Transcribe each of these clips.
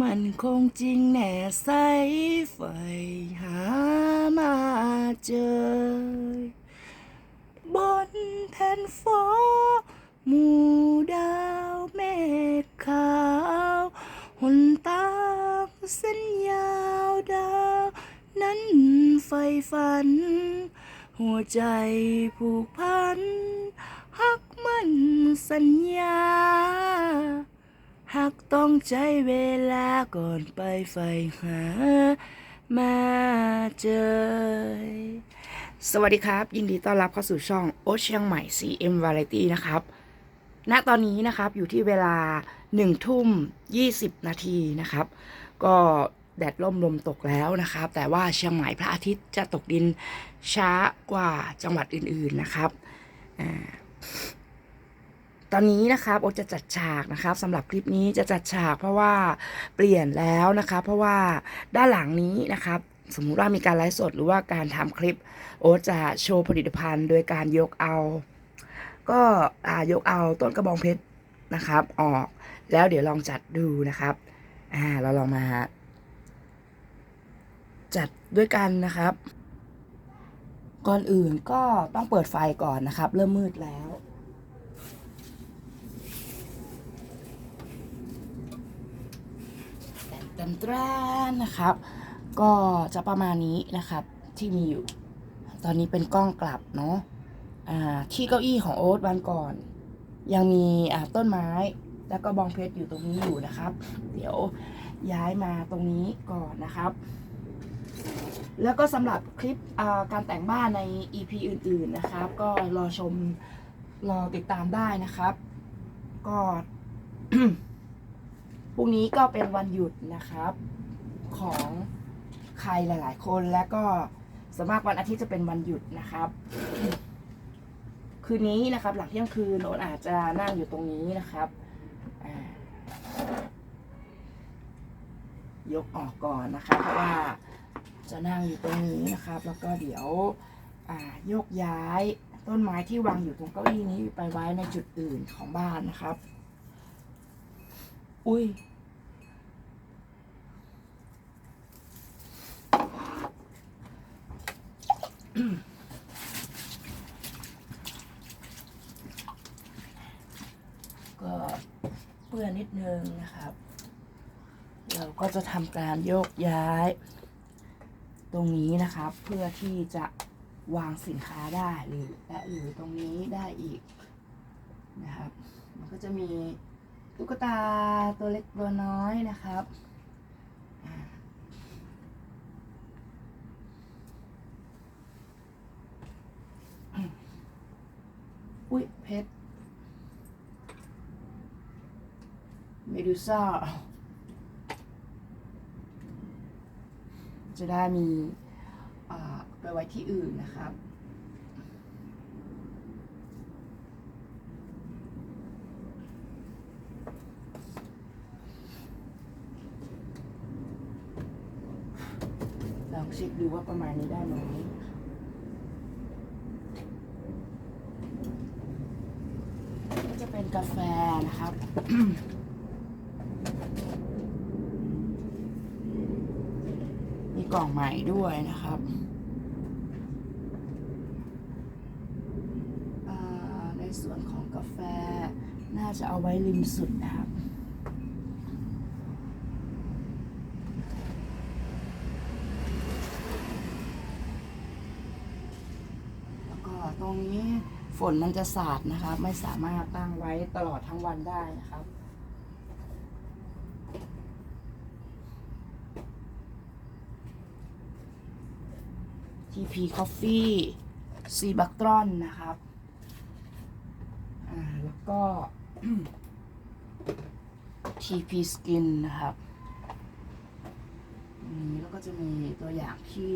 มันคงจริงแน่ใสไฟหามาเจอบนแผ่นฟ้าหมู่ดาวเมฆขาวหนตาเส้นยาวดาว นั้นไฟฝัน หัวใจผูกพันหักมันสัญญา ต้องใช้เวลาก่อนไปไฟหามาเจอ สวัสดีครับ ยินดีต้อนรับเข้าสู่ช่องโอเชียงใหม่ CM Variety นะครับ ณ ตอนนี้นะครับอยู่ที่เวลา1ทุ่ม 20 นาทีนะครับ ก็แดดล่มลมตกแล้วนะครับ แต่ว่าเชียงใหม่พระอาทิตย์จะตกดินช้ากว่าจังหวัดอื่นๆนะครับอ่า ตอนนี้นะครับโอจะจัดฉากนะครับสำหรับคลิปนี้จะจัดฉากเพราะว่าเปลี่ยนแล้วนะครับเพราะว่าด้านหลังนี้นะครับสมมุติว่ามีการไลฟ์สดหรือว่าการทำคลิป โอจะโชว์ผลิตภัณฑ์ โดยการยกเอา ก็อ่ายกเอาต้นกระบองเพชรนะครับ ออกแล้วเดี๋ยวลองจัดดูนะครับอ่าเราลองมา จัดด้วยกันนะครับ ก่อนอื่นก็ต้องเปิดไฟก่อนนะครับ เริ่มมืดแล้ว แตนแตนนะครับ ก็จะประมาณนี้นะครับที่มีอยู่ ตอนนี้เป็นกล้องกลับเนาะที่เก้าอี้ของโอ๊ตวันก่อน ยังมีต้นไม้แล้วก็บองเพชรอยู่ตรงนี้อยู่นะครับ เดี๋ยวย้ายมาตรงนี้ก่อนนะครับ แล้วก็สำหรับคลิปการแต่งบ้านใน EP อื่น ๆนะครับ ก็รอชมรอติดตามได้นะครับ ก็ พรุ่งนี้ก็เป็นวันหยุดนะครับ ของใครหลาย ๆ คนและก็สวนมากวันอาทิตย์จะเป็นวันหยุดนะครับ คืนนี้นะครับ หลังเที่ยงคืนโอนอาจจะนั่งอยู่ตรงนี้นะครับยกออกก่อนนะคะ เพราะว่าจะนั่งอยู่ตรงนี้นะครับ แล้วก็เดี๋ยวยกย้ายต้นไม้ที่วางอยู่ตรงเก้าอี้นี้ไปไว้ในจุดอื่นของบ้านนะครับ อุ้ย ก็เปื้อนนิดนึงนะครับ เราก็จะทำการโยกย้าย ตรงนี้นะครับ เพื่อที่จะวางสินค้าได้หรือและหรือตรงนี้ได้อีกนะครับ มันก็จะมีตุ๊กตาตัวเล็กตัวน้อยนะครับอ่าอุ้ยเพชร เมดูซ่าจะได้มีไปไว้ที่อื่นนะครับลองเช็คดูว่าประมาณนี้ได้ไหมก็จะเป็นกาแฟนะครับ กล่องใหม่ด้วยนะครับในส่วนของกาแฟน่าจะเอาไว้ริมสุดนะครับแล้วก็ตรงนี้ฝนมันจะสาดนะครับ ไม่สามารถตั้งไว้ตลอดทั้งวันได้นะครับ TP Coffee ซีบักตรอนนะครับ อ่า แล้วก็ TP Skin นะครับนี้แล้วก็จะมีตัวอย่างที่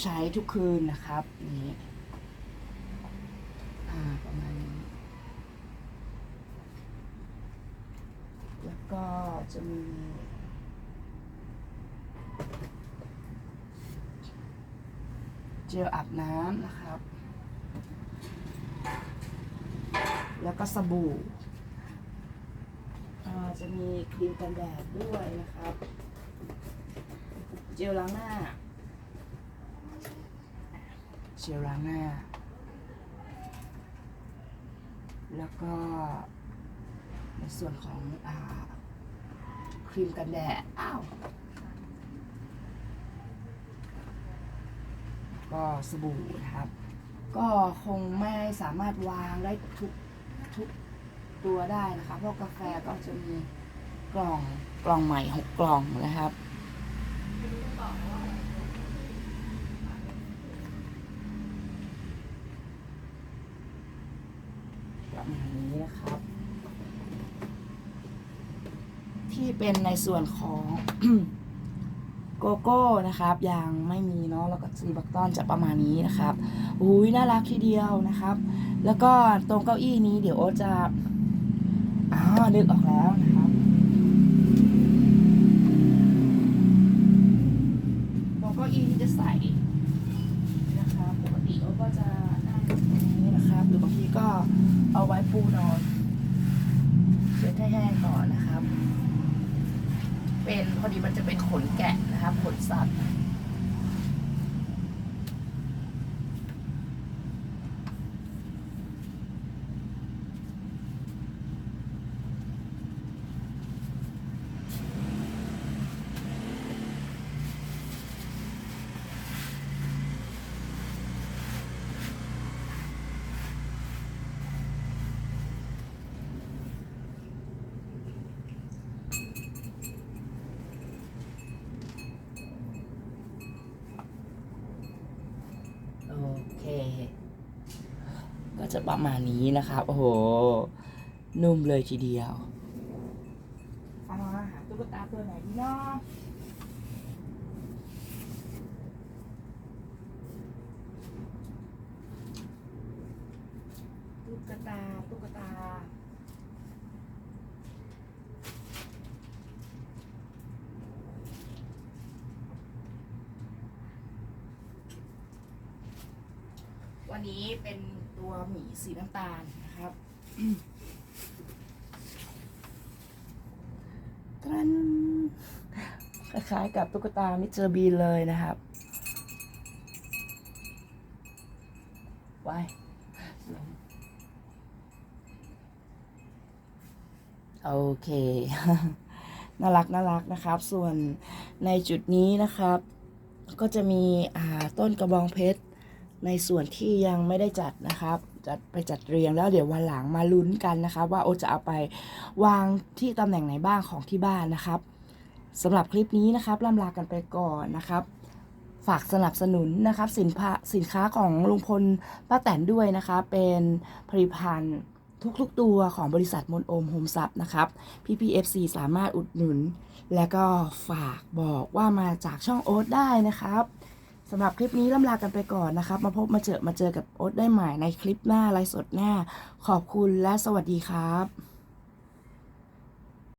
ใช้ทุกคืนนะครับ นี่อ่าประมาณนี้ แล้วก็จะมี เจลอาบน้ำนะครับ แล้วก็สบู่จะมีครีมกันแดดด้วยนะครับ เจลล้างหน้า เจลล้างหน้า แล้วก็ในส่วนของอครีมกันแดด อ้าว ก็สบู่นะครับ ก็คงไม่สามารถวางได้ทุกทุกตัวได้นะคะเพราะกาแฟก็จะมีกล่องกล่องใหม่หกกล่องนะครับประมาณนี้นะครับ ที่เป็นในส่วนของ โกโก้นะครับยังไม่มีเนาะแล้วก็ซีบักตอนจะประมาณนี้นะครับอุ้ยน่ารักทีเดียวนะครับ แล้วก็ตรงเก้าอี้นี้เดี๋ยวโอ๊ตจะอ๋อนึกออกแล้วนะครับตรงเก้าอี้ที่จะใส่นะครับปกติโอ๊ตก็จะนั่งตรงนี้นะครับ หรือบางทีก็เอาไว้ปูนอนเช็ดให้แห้งก่อนนะครับ เป็นพอดีมันจะเป็นขนแกะนะครับขนสัตว์ โอเค ก็จะประมาณนี้นะครับ โอ้โห นุ่มเลยทีเดียวเอามาหาตุ๊กตาตัวไหนดีเนาะตุ๊กตาตุ๊กตาวันนี้เป็น ตัวหมีสีน้ำตาลนะครับตรันคล้ายๆกับตุ๊กตามิเตอร์บีเลยนะครับว้ายโอเค น่ารักน่ารักนะครับ ส่วนในจุดนี้นะครับ ก็จะมีอ่าต้นกระบองเพชร ในส่วนที่ยังไม่ได้จัดนะครับจัดไปจัดเรียงแล้วเดี๋ยววันหลังมาลุ้นกันนะครับว่าโอตจะเอาไปวางที่ตำแหน่งไหนบ้างของที่บ้านนะครับสำหรับคลิปนี้นะครับล่ำลากันไปก่อนนะครับ ฝากสนับสนุนนะครับสินค้าสินค้าของลุงพลป้าแตนด้วยนะคะเป็นผลิตภัณฑ์ทุกๆตัวของบริษัทมนโอมโฮมซับนะครับ PPFC สามารถอุดหนุน และก็ฝากบอกว่ามาจากช่องโอ๊ตได้นะครับ สำหรับคลิปนี้ล่ำลากันไปก่อนนะครับ มาพบมาเจอมาเจอกับโอ๊ตได้ใหม่ในคลิปหน้าไลฟ์สดหน้า ขอบคุณและสวัสดีครับ